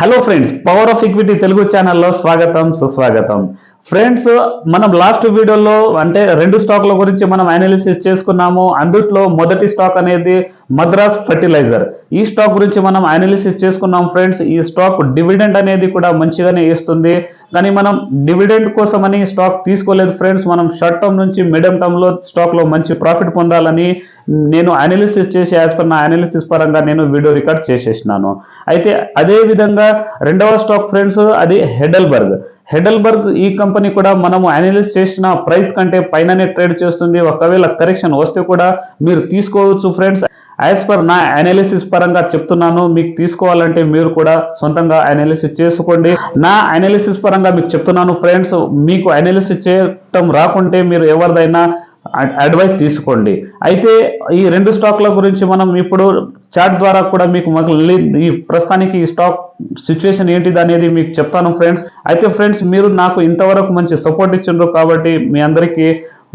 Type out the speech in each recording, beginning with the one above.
Hello friends Power of Equity Telugu ఛానల్లో స్వాగతం సుస్వాగతం. ఫ్రెండ్స్ మనం లాస్ట్ వీడియోలో అంటే రెండు స్టాక్ల గురించి మనం అనాలిసిస్ చేసుకున్నాము. అందుట్లో మొదటి స్టాక్ అనేది మద్రాస్ ఫర్టిలైజర్ ఈ స్టాక్ గురించి మనం అనాలిసిస్ చేసుకున్నాం ఫ్రెండ్స్ ఈ స్టాక్ డివిడెండ్ అనేది కూడా మంచిగానే ఇస్తుంది. కానీ మనం డివిడెండ్ కోసమని స్టాక్ తీసుకోలేదు ఫ్రెండ్స్ మనం షార్ట్ టర్మ్ నుంచి మీడియం టర్మ్లో స్టాక్లో మంచి ప్రాఫిట్ పొందాలని నేను అనాలిసిస్ చేసి యాజ్ పర్ నా అనాలిసిస్ పరంగా నేను వీడియో రికార్డ్ చేసేసినాను. అయితే అదే విధంగా రెండవ స్టాక్ ఫ్రెండ్స్ అది హెడల్బర్గ్ హెడల్బర్గ్ ఈ కంపెనీ కూడా మనము అనలిస్ చేసిన ప్రైస్ కంటే పైననే ట్రేడ్ చేస్తుంది. ఒకవేళ కరెక్షన్ వస్తే కూడా మీరు తీసుకోవచ్చు ఫ్రెండ్స్. యాజ్ పర్ నా అనాలిసిస్ పరంగా చెప్తున్నాను. మీకు తీసుకోవాలంటే మీరు కూడా సొంతంగా అనాలిసిస్ చేసుకోండి. నా అనాలిసిస్ పరంగా మీకు చెప్తున్నాను ఫ్రెండ్స్. మీకు అనాలిసిస్ చేయటం రాకుంటే మీరు ఎవరిదైనా అడ్వైస్ తీసుకోండి. అయితే ఈ రెండు స్టాక్ల గురించి మనం ఇప్పుడు చాట్ ద్వారా కూడా మీకు మళ్ళీ ఈ ప్రస్తుతానికి ఈ స్టాక్ సిచ్యువేషన్ ఏంటిది అనేది మీకు చెప్తాను ఫ్రెండ్స్. అయితే ఫ్రెండ్స్ మీరు నాకు ఇంతవరకు మంచి సపోర్ట్ ఇచ్చిండ్రు కాబట్టి మీ అందరికీ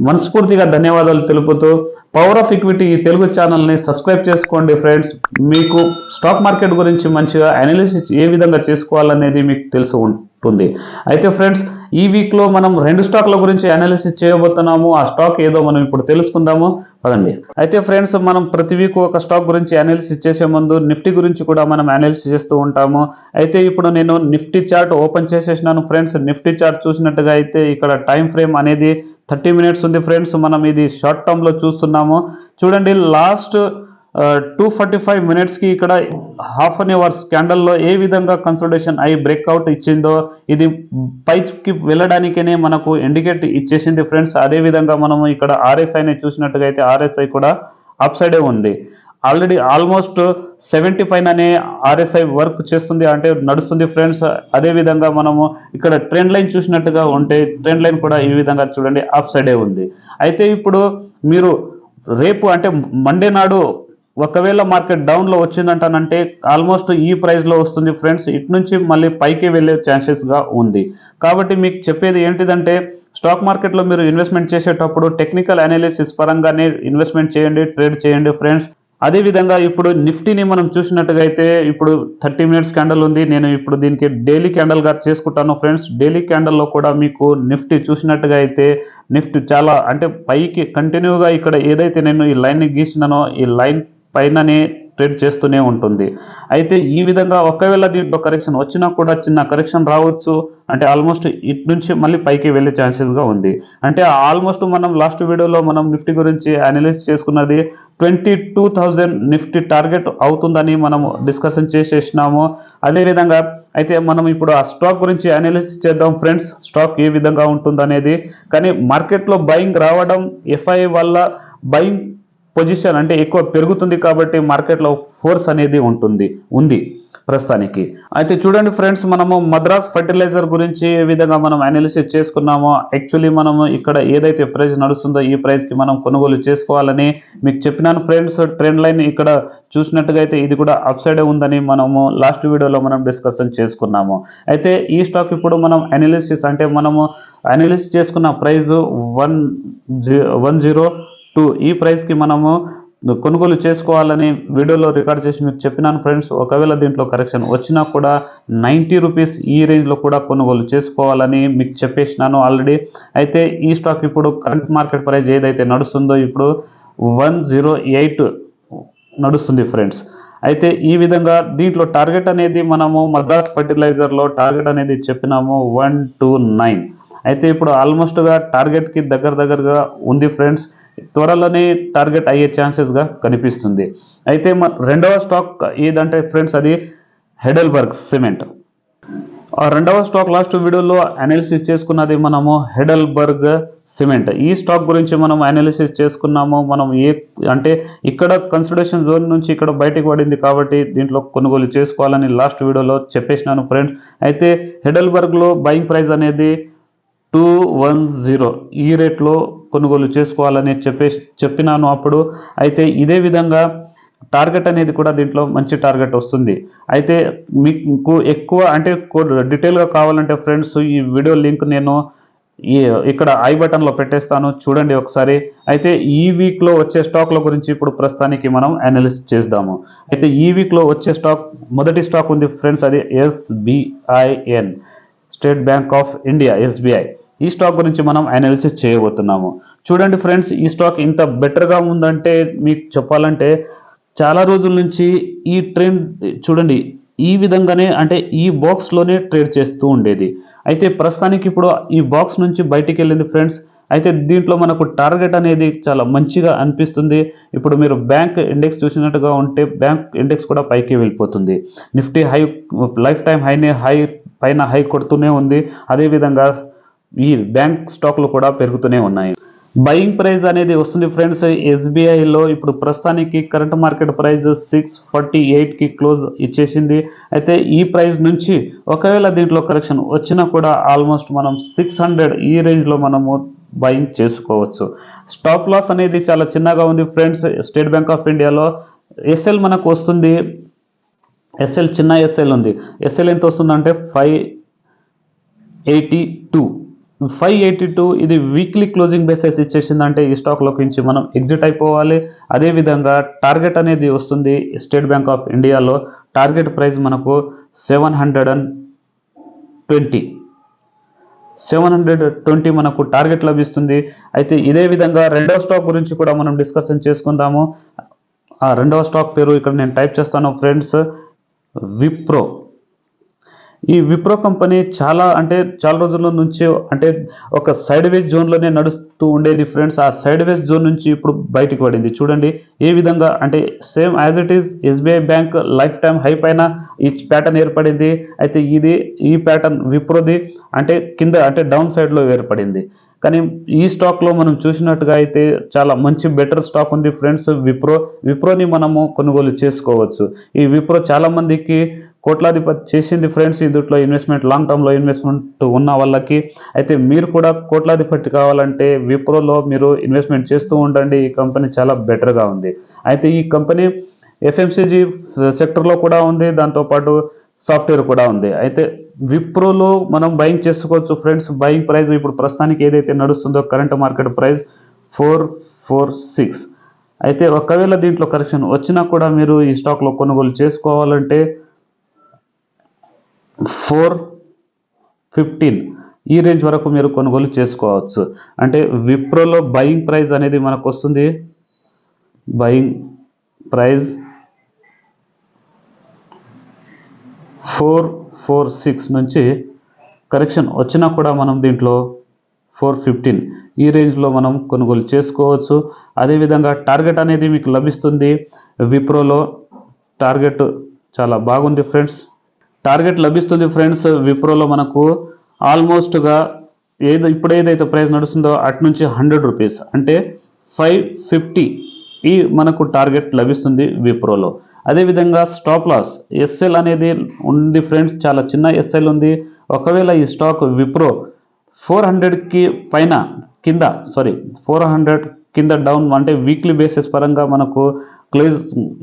మనస్ఫూర్తిగా ధన్యవాదాలు తెలుపుతూ పవర్ ఆఫ్ ఈక్విటీ ఈ తెలుగు ఛానల్ని సబ్స్క్రైబ్ చేసుకోండి ఫ్రెండ్స్. మీకు స్టాక్ మార్కెట్ గురించి మంచిగా అనాలిసిస్ ఏ విధంగా చేసుకోవాలనేది మీకు తెలిసి ఉంటుంది. అయితే ఫ్రెండ్స్ ఈ వీక్లో మనం రెండు స్టాక్ల గురించి అనాలిసిస్ చేయబోతున్నాము. ఆ స్టాక్ ఏదో మనం ఇప్పుడు తెలుసుకుందాము. పదండి. అయితే ఫ్రెండ్స్ మనం ప్రతి వీక్ ఒక స్టాక్ గురించి అనాలిసిస్ చేసే ముందు నిఫ్టీ గురించి కూడా మనం అనాలిసిస్ చేస్తూ ఉంటాము. అయితే ఇప్పుడు నేను నిఫ్టీ చార్ట్ ఓపెన్ చేసేసినాను ఫ్రెండ్స్ నిఫ్టీ చార్ట్ చూసినట్టుగా అయితే ఇక్కడ టైం ఫ్రేమ్ అనేది థర్టీ మినిట్స్ ఉంది ఫ్రెండ్స్ మనం ఇది షార్ట్ టర్మ్లో చూస్తున్నాము. చూడండి లాస్ట్ టూ ఫార్టీ ఫైవ్ మినిట్స్కి ఇక్కడ హాఫ్ అన్ అవర్ క్యాండల్లో ఏ విధంగా కన్సల్టేషన్ అయి బ్రేక్అవుట్ ఇచ్చిందో ఇది పైకి వెళ్ళడానికనే మనకు ఇండికేట్ ఇచ్చేసింది ఫ్రెండ్స్ అదే విధంగా మనము ఇక్కడ ఆర్ఎస్ఐని చూసినట్టుగా అయితే ఆర్ఎస్ఐ కూడా అప్ సైడే ఉంది. ఆల్రెడీ ఆల్మోస్ట్ సెవెంటీ పైననే ఆర్ఎస్ఐ వర్క్ చేస్తుంది అంటే నడుస్తుంది ఫ్రెండ్స్ అదే విధంగా మనము ఇక్కడ ట్రెండ్ లైన్ చూసినట్టుగా ఉంటే ట్రెండ్ లైన్ కూడా ఈ విధంగా చూడండి అప్ సైడే ఉంది. అయితే ఇప్పుడు మీరు రేపు అంటే మండే నాడు ఒకవేళ మార్కెట్ డౌన్లో వచ్చిందంటానంటే ఆల్మోస్ట్ ఈ ప్రైస్లో వస్తుంది ఫ్రెండ్స్ ఇటు నుంచి మళ్ళీ పైకి వెళ్ళే ఛాన్సెస్గా ఉంది. కాబట్టి మీకు చెప్పేది ఏంటిదంటే స్టాక్ మార్కెట్లో మీరు ఇన్వెస్ట్మెంట్ చేసేటప్పుడు టెక్నికల్ అనాలిసిస్ పరంగానే ఇన్వెస్ట్మెంట్ చేయండి ట్రేడ్ చేయండి ఫ్రెండ్స్ అదే విధంగా ఇప్పుడు నిఫ్టీని మనం చూసినట్టుగా అయితే ఇప్పుడు థర్టీ మినిట్స్ క్యాండల్ ఉంది. నేను ఇప్పుడు దీనికి డైలీ క్యాండల్గా చేసుకుంటాను ఫ్రెండ్స్ డైలీ క్యాండల్లో కూడా మీకు నిఫ్టీ చూసినట్టుగా అయితే నిఫ్టీ చాలా అంటే పైకి కంటిన్యూగా ఇక్కడ ఏదైతే నేను ఈ లైన్ గీసినానో ఈ లైన్ పైననే ట్రేడ్ చేస్తూనే ఉంటుంది. అయితే ఈ విధంగా ఒకవేళ దీంట్లో కరెక్షన్ వచ్చినా కూడా చిన్న కరెక్షన్ రావచ్చు. అంటే ఆల్మోస్ట్ ఇటు నుంచి మళ్ళీ పైకి వెళ్ళే ఛాన్సెస్గా ఉంది. అంటే ఆల్మోస్ట్ మనం లాస్ట్ వీడియోలో మనం నిఫ్టీ గురించి అనలైజ్ చేసుకున్నది twenty two thousand Nifty target అవుతుందని మనం డిస్కషన్ చేసేసినాము. అదేవిధంగా అయితే మనం ఇప్పుడు ఆ స్టాక్ గురించి అనలైజ్ చేద్దాం ఫ్రెండ్స్. స్టాక్ ఏ విధంగా ఉంటుందనేది. కానీ మార్కెట్లో బయింగ్ రావడం ఎఫ్ఐ వల్ల బయింగ్ పొజిషన్ అంటే ఎక్కువ పెరుగుతుంది కాబట్టి మార్కెట్లో ఫోర్స్ అనేది ఉంటుంది ఉంది ప్రస్తుతానికి. అయితే చూడండి ఫ్రెండ్స్ మనము మద్రాస్ ఫర్టిలైజర్ గురించి ఏ విధంగా మనం అనాలిసిస్ చేసుకున్నామో యాక్చువల్లీ మనము ఇక్కడ ఏదైతే ప్రైస్ నడుస్తుందో ఈ ప్రైస్కి మనం కొనుగోలు చేసుకోవాలని మీకు చెప్పినాను ఫ్రెండ్స్. ట్రెండ్ లైన్ ఇక్కడ చూసినట్టుగా అయితే ఇది కూడా అప్సైడ్ ఉందని మనము లాస్ట్ వీడియోలో మనం డిస్కషన్ చేసుకున్నాము. అయితే ఈ స్టాక్ ఇప్పుడు మనం అనాలిసిస్ అంటే మనము అనాలిసిస్ చేసుకున్న price one one zero two ఈ ప్రైస్కి మనము కొనుగోలు చేసుకోవాలని వీడియోలో రికార్డ్ చేసి మీకు చెప్పినాను ఫ్రెండ్స్ ఒకవేళ దీంట్లో కరెక్షన్ వచ్చినా కూడా నైంటీ రూపీస్ ఈ రేంజ్లో కూడా కొనుగోలు చేసుకోవాలని మీకు చెప్పేసినాను ఆల్రెడీ అయితే ఈ స్టాక్ ఇప్పుడు కరెంట్ మార్కెట్ ప్రైస్ ఏదైతే నడుస్తుందో ఇప్పుడు వన్ జీరో ఎయిట్ నడుస్తుంది ఫ్రెండ్స్ అయితే ఈ విధంగా దీంట్లో టార్గెట్ అనేది మనము మద్రాస్ ఫర్టిలైజర్లో టార్గెట్ అనేది చెప్పినాము వన్ టూ నైన్ అయితే ఇప్పుడు ఆల్మోస్ట్గా టార్గెట్కి దగ్గర దగ్గరగా ఉంది ఫ్రెండ్స్ త్వరలోనే టార్గెట్ అయ్యే ఛాన్సెస్గా కనిపిస్తుంది. అయితే రెండవ స్టాక్ ఏదంటే ఫ్రెండ్స్ అది హెడల్బర్గ్ సిమెంట్. రెండవ స్టాక్ లాస్ట్ వీడియోలో అనాలిసిస్ చేసుకున్నది మనము హెడల్బర్గ్ సిమెంట్. ఈ స్టాక్ గురించి మనం అనాలిసిస్ చేసుకున్నాము మనం ఏ అంటే ఇక్కడ కన్సిడరేషన్ జోన్ నుంచి ఇక్కడ బయటకు పడింది కాబట్టి దీంట్లో కొనుగోలు చేసుకోవాలని లాస్ట్ వీడియోలో చెప్పేసినాను ఫ్రెండ్స్. అయితే హెడల్బర్గ్లో బయింగ్ ప్రైస్ అనేది టూ వన్ జీరో ఈ రేట్లో కొనుగోలు చేసుకోవాలని చెప్పేసి చెప్పినాను అప్పుడు. అయితే ఇదే విధంగా టార్గెట్ అనేది కూడా దీంట్లో మంచి టార్గెట్ వస్తుంది. అయితే మీకు ఎక్కువ అంటే డీటెయిల్గా కావాలంటే ఫ్రెండ్స్ ఈ వీడియో లింక్ నేను ఈ ఇక్కడ ఐ బటన్లో పెట్టేస్తాను. చూడండి ఒకసారి. అయితే ఈ వీక్లో వచ్చే స్టాక్ల గురించి ఇప్పుడు ప్రస్తుతానికి మనం అనాలిసిస్ చేద్దాము. అయితే ఈ వీక్లో వచ్చే స్టాక్ మొదటి స్టాక్ ఉంది ఫ్రెండ్స్ అది SBIN State Bank of India SBI ఈ స్టాక్ గురించి మనం అనాలిసిస్ చేయబోతున్నాము. చూడండి ఫ్రెండ్స్ ఈ స్టాక్ ఇంత బెటర్గా ఉందంటే మీకు చెప్పాలంటే చాలా రోజుల నుంచి ఈ ట్రెండ్ చూడండి ఈ విధంగానే అంటే ఈ బాక్స్లోనే ట్రేడ్ చేస్తూ ఉండేది. అయితే ప్రస్తుతానికి ఇప్పుడు ఈ బాక్స్ నుంచి బయటికి వెళ్ళింది ఫ్రెండ్స్ అయితే దీంట్లో మనకు టార్గెట్ అనేది చాలా మంచిగా అనిపిస్తుంది. ఇప్పుడు మీరు బ్యాంక్ ఇండెక్స్ చూసినట్టుగా ఉంటే బ్యాంక్ ఇండెక్స్ కూడా పైకి వెళ్ళిపోతుంది. నిఫ్టీ హై లైఫ్ టైం హైనే హై పైన హై కొడుతూనే ఉంది. అదేవిధంగా ఈ బ్యాంక్ స్టాక్లు కూడా పెరుగుతూనే ఉన్నాయి. బయింగ్ ప్రైస్ అనేది వస్తుంది ఫ్రెండ్స్. ఎస్బీఐలో ఇప్పుడు ప్రస్తుతానికి current market price six forty ఎయిట్కి క్లోజ్ ఇచ్చేసింది. అయితే ఈ ప్రైస్ నుంచి ఒకవేళ దీంట్లో కరెక్షన్ వచ్చినా కూడా ఆల్మోస్ట్ మనం సిక్స్ హండ్రెడ్ ఈ రేంజ్లో మనము బయింగ్ చేసుకోవచ్చు. స్టాప్ లాస్ అనేది చాలా చిన్నగా ఉంది ఫ్రెండ్స్. స్టేట్ బ్యాంక్ ఆఫ్ ఇండియాలో ఎస్ఎల్ మనకు వస్తుంది. ఎస్ఎల్ చిన్న ఎస్ఎల్ ఉంది. ఎస్ఎల్ ఎంత వస్తుందంటే five eighty two. Five eighty two ఇది వీక్లీ క్లోజింగ్ బేసెస్ ఇచ్చేసిందంటే ఈ స్టాక్లోకి నుంచి మనం ఎగ్జిట్ అయిపోవాలి. అదేవిధంగా టార్గెట్ అనేది వస్తుంది స్టేట్ బ్యాంక్ ఆఫ్ ఇండియాలో టార్గెట్ ప్రైస్ మనకు seven hundred and twenty seven hundred twenty మనకు టార్గెట్ లభిస్తుంది. అయితే ఇదే విధంగా రెండవ స్టాక్ గురించి కూడా మనం డిస్కషన్ చేసుకుందాము. ఆ రెండవ స్టాక్ పేరు ఇక్కడ నేను టైప్ చేస్తాను ఫ్రెండ్స్ విప్రో ఈ విప్రో కంపెనీ చాలా అంటే చాలా రోజుల నుంచి అంటే ఒక సైడ్ వేస్ జోన్లోనే నడుస్తూ ఉండేది ఫ్రెండ్స్. ఆ సైడ్ వేస్ జోన్ నుంచి ఇప్పుడు బయటికి పడింది. చూడండి ఏ విధంగా అంటే same as it is SBI bank lifetime high పైన ఈ ప్యాటర్న్ ఏర్పడింది. అయితే ఇది ఈ ప్యాటర్న్ విప్రోది అంటే కింద అంటే డౌన్ సైడ్లో ఏర్పడింది. కానీ ఈ స్టాక్లో మనం చూసినట్టుగా అయితే చాలా మంచి బెటర్ స్టాక్ ఉంది ఫ్రెండ్స్ విప్రో. విప్రోని మనము కొనుగోలు చేసుకోవచ్చు. ఈ విప్రో చాలామందికి కోట్లాధిపతి చేసింది ఫ్రెండ్స్ ఇందులో ఇన్వెస్ట్మెంట్ లాంగ్ టర్మ్లో ఇన్వెస్ట్మెంట్ ఉన్న వాళ్ళకి. అయితే మీరు కూడా కోట్లాధిపతి కావాలంటే విప్రోలో మీరు ఇన్వెస్ట్మెంట్ చేస్తూ ఉండండి. ఈ కంపెనీ చాలా బెటర్గా ఉంది. అయితే ఈ కంపెనీ ఎఫ్ఎంసీజీ సెక్టర్లో కూడా ఉంది. దాంతోపాటు సాఫ్ట్వేర్ కూడా ఉంది. అయితే విప్రోలో మనం బయింగ్ చేసుకోవచ్చు. ఫ్రెండ్స్ బయింగ్ ప్రైస్ ఇప్పుడు ప్రస్తుతానికి ఏదైతే నడుస్తుందో current market price four four six అయితే ఒకవేళ దీంట్లో కరెక్షన్ వచ్చినా కూడా మీరు ఈ స్టాక్లో కొనుగోలు చేసుకోవాలంటే ఫోర్ ఫిఫ్టీన్. ఈ రేంజ్ వరకు మీరు కొనుగోలు చేసుకోవచ్చు. అంటే విప్రోలో బయింగ్ ప్రైస్ అనేది మనకు వస్తుంది buying price four four six నుంచి కరెక్షన్ వచ్చినా కూడా మనం దీంట్లో ఫోర్ ఫిఫ్టీన్. ఈ రేంజ్లో మనం కొనుగోలు చేసుకోవచ్చు. అదేవిధంగా టార్గెట్ అనేది మీకు లభిస్తుంది. విప్రోలో టార్గెట్ చాలా బాగుంది ఫ్రెండ్స్. టార్గెట్ లభిస్తుంది ఫ్రెండ్స్. విప్రోలో మనకు ఆల్మోస్ట్గా ఏదో ఇప్పుడు ఏదైతే ప్రైస్ నడుస్తుందో అటు నుంచి హండ్రెడ్ రూపీస్. అంటే ఫైవ్ ఫిఫ్టీ ఈ మనకు టార్గెట్ లభిస్తుంది విప్రోలో. అదేవిధంగా స్టాప్ లాస్. ఎస్ఎల్ అనేది ఉంది ఫ్రెండ్స్ చాలా చిన్న ఎస్ఎల్ ఉంది. ఒకవేళ ఈ స్టాక్ విప్రో ఫోర్ హండ్రెడ్కి పైన కింద సారీ ఫోర్ హండ్రెడ్ కింద డౌన్ అంటే వీక్లీ బేసిస్ పరంగా మనకు క్లోజ్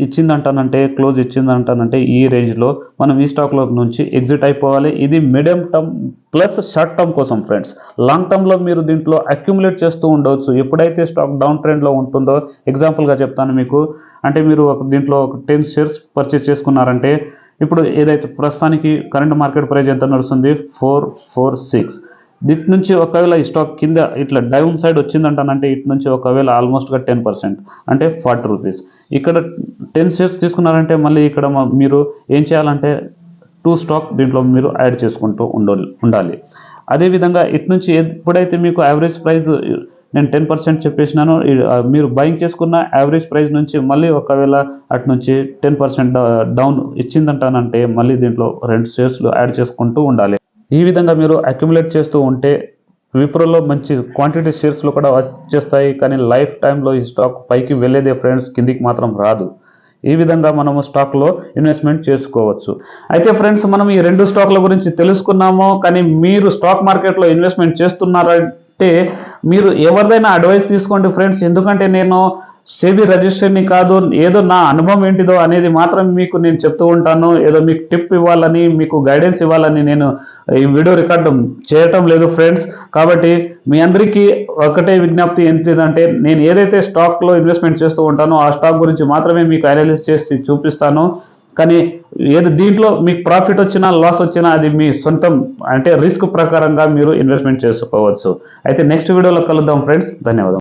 ఇచ్చిందంటానంటే క్లోజ్ ఇచ్చిందంటానంటే ఈ రేంజ్లో మనం ఈ స్టాక్లో నుంచి ఎగ్జిట్ అయిపోవాలి. ఇది medium term plus short term కోసం ఫ్రెండ్స్. లాంగ్ టర్మ్లో మీరు దీంట్లో అక్యుములేట్ చేస్తూ ఉండవచ్చు. ఎప్పుడైతే స్టాక్ డౌన్ ట్రెండ్లో ఉంటుందో ఎగ్జాంపుల్గా చెప్తాను మీకు. అంటే మీరు ఒక దీంట్లో ఒక టెన్ షేర్స్ పర్చేస్ చేసుకున్నారంటే ఇప్పుడు ఏదైతే ప్రస్తుతానికి కరెంట్ మార్కెట్ ప్రైస్ ఎంత నడుస్తుంది? Four four six. దీటి నుంచి ఒకవేళ ఈ స్టాక్ కింద ఇట్లా డౌన్ సైడ్ వచ్చిందంటానంటే ఇటు నుంచి ఒకవేళ ఆల్మోస్ట్గా టెన్ పర్సెంట్ అంటే ఫార్టీ రూపీస్. ఇక్కడ టెన్ షేర్స్ తీసుకున్నారంటే మళ్ళీ ఇక్కడ మీరు ఏం చేయాలంటే టూ స్టాక్ దీంట్లో మీరు యాడ్ చేసుకుంటూ ఉండాలి ఉండాలి. అదేవిధంగా ఇటు నుంచి ఎప్పుడైతే మీకు యావరేజ్ ప్రైస్ నేను టెన్ పర్సెంట్ చెప్పేసినాను మీరు బయింగ్ చేసుకున్న యావరేజ్ ప్రైస్ నుంచి మళ్ళీ ఒకవేళ అటు నుంచి టెన్ పర్సెంట్ డౌన్ ఇచ్చిందంటానంటే మళ్ళీ దీంట్లో రెండు షేర్స్లు యాడ్ చేసుకుంటూ ఉండాలి. ఈ విధంగా మీరు అక్యుములేట్ చేస్తూ ఉంటే విప్రోలో మంచి క్వాంటిటీ షేర్స్లో కూడా వచ్చేస్తాయి కానీ లైఫ్ టైంలో ఈ స్టాక్ పైకి వెళ్ళేదే ఫ్రెండ్స్ కిందికి మాత్రం రాదు. ఈ విధంగా మనము స్టాక్లో ఇన్వెస్ట్మెంట్ చేసుకోవచ్చు. అయితే ఫ్రెండ్స్ మనం ఈ రెండు స్టాక్ల గురించి తెలుసుకున్నాము కానీ మీరు స్టాక్ మార్కెట్లో ఇన్వెస్ట్మెంట్ చేస్తున్నారంటే మీరు ఎవరిదైనా అడ్వైస్ తీసుకోండి ఫ్రెండ్స్ ఎందుకంటే నేను సేబీ రిజిస్ట్రీని కాదు ఏదో నా అనుభవం ఏంటిదో అనేది మాత్రం మీకు నేను చెప్తూ ఉంటాను. ఏదో మీకు టిప్ ఇవ్వాలని మీకు గైడెన్స్ ఇవ్వాలని నేను ఈ వీడియో రికార్డు చేయటం లేదు ఫ్రెండ్స్. కాబట్టి మీ అందరికీ ఒకటే విజ్ఞప్తి ఏంటిదంటే నేను ఏదైతే స్టాక్లో ఇన్వెస్ట్మెంట్ చేస్తూ ఉంటానో ఆ స్టాక్ గురించి మాత్రమే మీకు అనలిస్ చేసి చూపిస్తాను. కానీ ఏది దీంట్లో మీకు ప్రాఫిట్ వచ్చినా లాస్ వచ్చినా అది మీ సొంతం అంటే రిస్క్ ప్రకారంగా మీరు ఇన్వెస్ట్మెంట్ చేసుకోవచ్చు. అయితే నెక్స్ట్ వీడియోలో కలుద్దాం ఫ్రెండ్స్. ధన్యవాదాలు